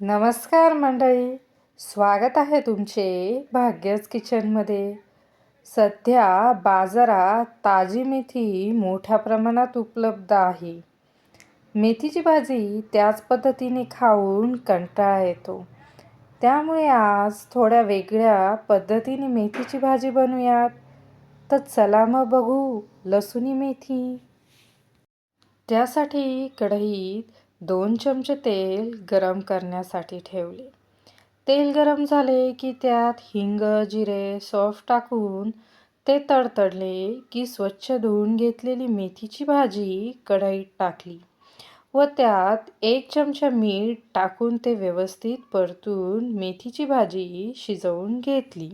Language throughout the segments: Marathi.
नमस्कार मंडळी. स्वागत आहे तुमचे भाग्यच किचनमध्ये. सध्या बाजारात ताजी मेथी मोठ्या प्रमाणात उपलब्ध आहे. मेथीची भाजी त्याच पद्धतीने खाऊन कंटाळा येतो. त्यामुळे आज थोड्या वेगळ्या पद्धतीने मेथीची भाजी बनवूयात. तर चला मग बघू लसुणी मेथी. त्यासाठी कढईत दोन चमचे तेल गरम करण्यासाठी ठेवले. तेल गरम झाले की त्यात हिंग जिरे सॉफ टाकून ते तडतडले की स्वच्छ धुवून घेतलेली मेथीची भाजी कढईत टाकली व त्यात एक चमचा मीठ टाकून ते व्यवस्थित परतून मेथीची भाजी शिजवून घेतली.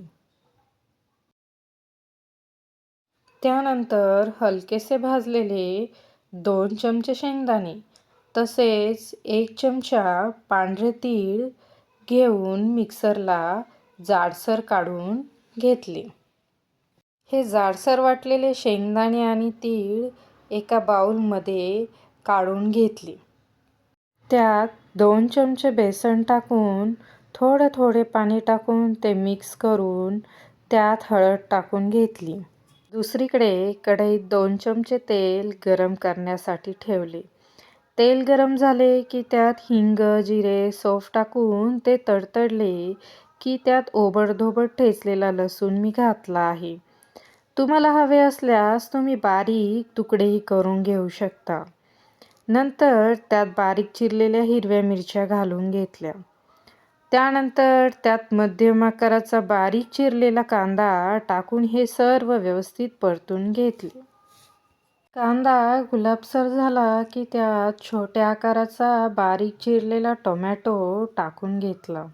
त्यानंतर हलकेसे भाजलेले दोन चमचे शेंगदाणे तसेच एक चमचा पांढरे तीळ घेऊन मिक्सरला जाडसर काढून घेतले. हे जाडसर वाटलेले शेंगदाणे आणि तीळ एका बाऊलमध्ये काढून घेतले. त्यात दोन चमचे बेसन टाकून थोडे थोडे पाणी टाकून ते मिक्स करून त्यात हळद टाकून घेतली. दुसरीकडे कढईत दोन चमचे तेल गरम करण्यासाठी ठेवले. तेल गरम झाले की त्यात हिंग जिरे सोफ टाकून ते तडतडले की त्यात ओबडधोबड ठेचलेला लसूण मी घातला आहे. तुम्हाला हवे असल्यास तुम्ही बारीक तुकडेही करून घेऊ शकता. नंतर त्यात बारीक चिरलेल्या हिरव्या मिरच्या घालून घेतल्या. त्यानंतर त्यात मध्यम आकाराचा बारीक चिरलेला कांदा टाकून हे सर्व व्यवस्थित परतून घेतले. कांदा गुलाबसर झाला की त्यात छोट्या आकाराचा बारीक चिरलेला टोमॅटो टाकून घेतला.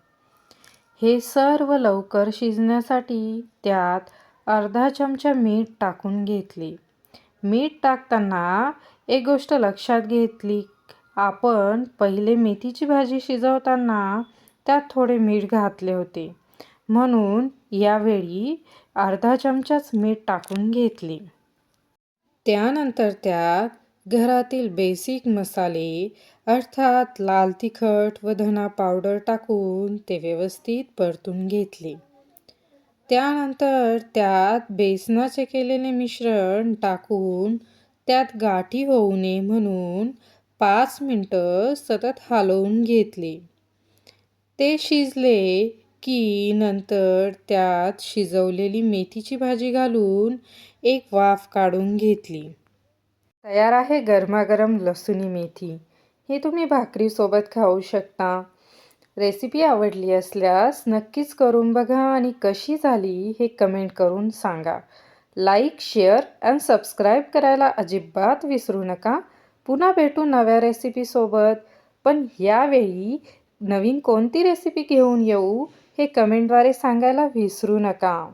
हे सर्व लवकर शिजण्यासाठी त्यात अर्धा चमचा मीठ टाकून घेतले. मीठ टाकताना एक गोष्ट लक्षात घेतली. आपण पहिले मेथीची भाजी शिजवताना त्यात थोडे मीठ घातले होते. म्हणून यावेळी अर्धा चमचाच मीठ टाकून घेतले. त्यानंतर त्यात घरातील बेसिक मसाले अर्थात लाल तिखट व धना पावडर टाकून ते व्यवस्थित परतून घेतले. त्यानंतर त्यात बेसनाचे केलेले मिश्रण टाकून त्यात गाठी होऊ नये म्हणून पाच मिनटं सतत हलवून घेतले. ते शिजले की नंतर त्यात शिजवलेली मेथीची भाजी घालून एक वाफ काढून घेतली. तयार आहे गरमागरम लसुणी मेथी. ही तुम्ही भाकरीसोबत खाऊ शकता. रेसिपी आवडली असल्यास नक्कीच करून बघा आणि कशी झाली हे कमेंट करून सांगा. लाईक शेअर अँड सबस्क्राईब करायला अजिबात विसरू नका. पुन्हा भेटू नव्या रेसिपीसोबत. पण यावेळी नवीन कोणती रेसिपी घेऊन येऊ हे कमेंटद्वारे सांगायला विसरू नका.